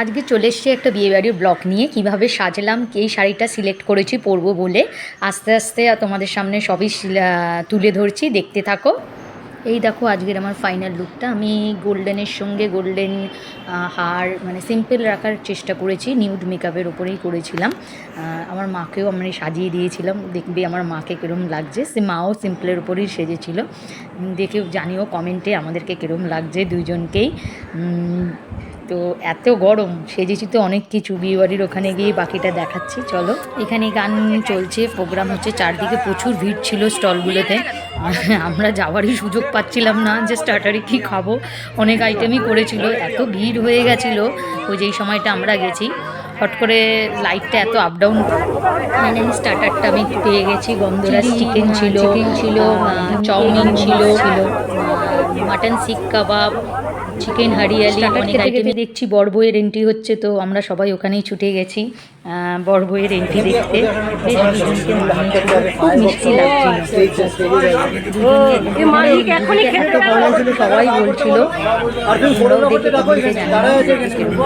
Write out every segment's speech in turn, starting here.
আজকে চলে এসছি একটা বিয়েবাড়ির ব্লগ নিয়ে। কীভাবে সাজলাম এই শাড়িটা সিলেক্ট করেছি পরবো বলে। আস্তে আস্তে তোমাদের সামনে সবই তুলে ধরছি। দেখতে থাকো। এই দেখো আজকের আমার ফাইনাল লুকটা আমি গোল্ডেনের সঙ্গে গোল্ডেন হার মানে সিম্পল রাখার চেষ্টা করেছি। নিউড মেকআপের ওপরেই করেছিলাম। আমার মাকেও আমি সাজিয়ে দিয়েছিলাম। দেখবে আমার মাকে কীরম লাগছে। সে মাও সিম্পলের ওপরেই সেজেছিল। দেখে জানিও কমেন্টে আমাদেরকে কীরম লাগছে দুইজনকেই। তো এত গরম সেজেছি তো অনেক কিছু। বিয়েবাড়ির ওখানে গিয়ে বাকিটা দেখাচ্ছি চলো। এখানে গান চলছে প্রোগ্রাম হচ্ছে চারদিকে প্রচুর ভিড় ছিল স্টলগুলোতে। আমরা যাওয়ারই সুযোগ পাচ্ছিলাম না যে স্টার্টারে কী খাব। অনেক আইটেমই করেছিল এত ভিড় হয়ে গেছিল। ওই যেই সময়টা আমরা গেছি। হট করে লাইটটা এত আপ ডাউন মানে স্টার্টারটা আমি পেয়ে গেছি। গন্ধরাজ চিকেন ছিল চিকেন ছিল চাউমিন ছিল ছিল মাটন শিক কাবাব চিকেন হারিয়ালি অনেক আইটেমে দেখছি বড় বইয়ের এন্ট্রি হচ্ছে তো আমরা সবাই ওখানেই ছুটে গেছি আহ, বড় বইয়ের এন্ট্রি দেখতে। বেশ দুজনকে মানিয়েছিল খুব মিষ্টি লাগছিল। সবাই বলছিল আমরাও দেখে কমেন্টে জানাব কেমন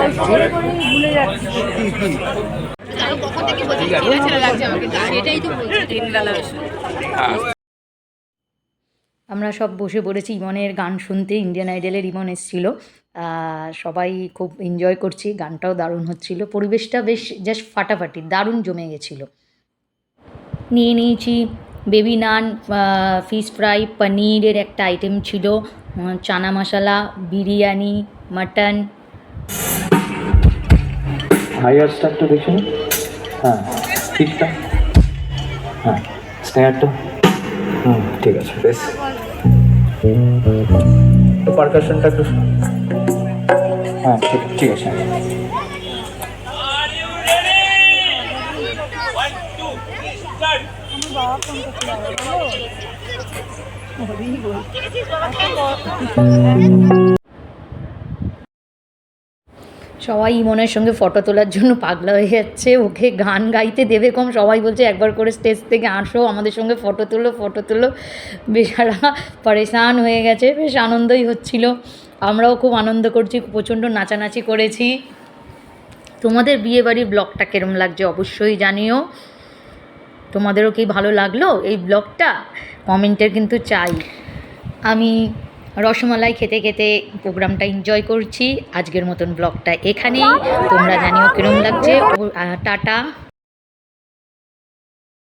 লাগছে আমরা সব বসে পড়েছি, ইমনের গান শুনতে ইন্ডিয়ান আইডলের ইমন এসেছিল। সবাই খুব এনজয় করছি, গানটাও দারুণ হচ্ছিল। পরিবেশটা বেশ জাস্ট ফাটাফাটি, দারুণ জমে গেছিল। নিয়ে নিয়েছি বেবি নান ফিশ ফ্রাই পনিরের একটা আইটেম ছিল চানা মশলা, বিরিয়ানি মাটন হ্যাঁ হ্যাঁ ঠিক আছে, বেশ। তো পারকাশনটা একটু হ্যাঁ ঠিক ঠিক আছে। সবাই ইমনের সঙ্গে ফটো তোলার জন্য পাগলা হয়ে যাচ্ছে, ওকে গান গাইতে দেবে কম, সবাই বলছে একবার করে স্টেজ থেকে আসো, আমাদের সঙ্গে ফটো তুলো ফটো তুলো। বেচারা পরেশান হয়ে গেছে, বেশ আনন্দই হচ্ছিল। আমরাও খুব আনন্দ করছি, প্রচণ্ড নাচানাচি করেছি। তোমাদের বিয়েবাড়ির ব্লগটা কেরম লাগছে অবশ্যই জানিও। তোমাদেরও কি ভালো লাগল এই ব্লগটা? কমেন্টের কিন্তু চাই। আমি রসমালাই খেতে খেতে প্রোগ্রামটা এনজয় করছি। আজকের মতন ব্লগটা এখানেই। তোমরা জানিও কিরম লাগছে। টাটা।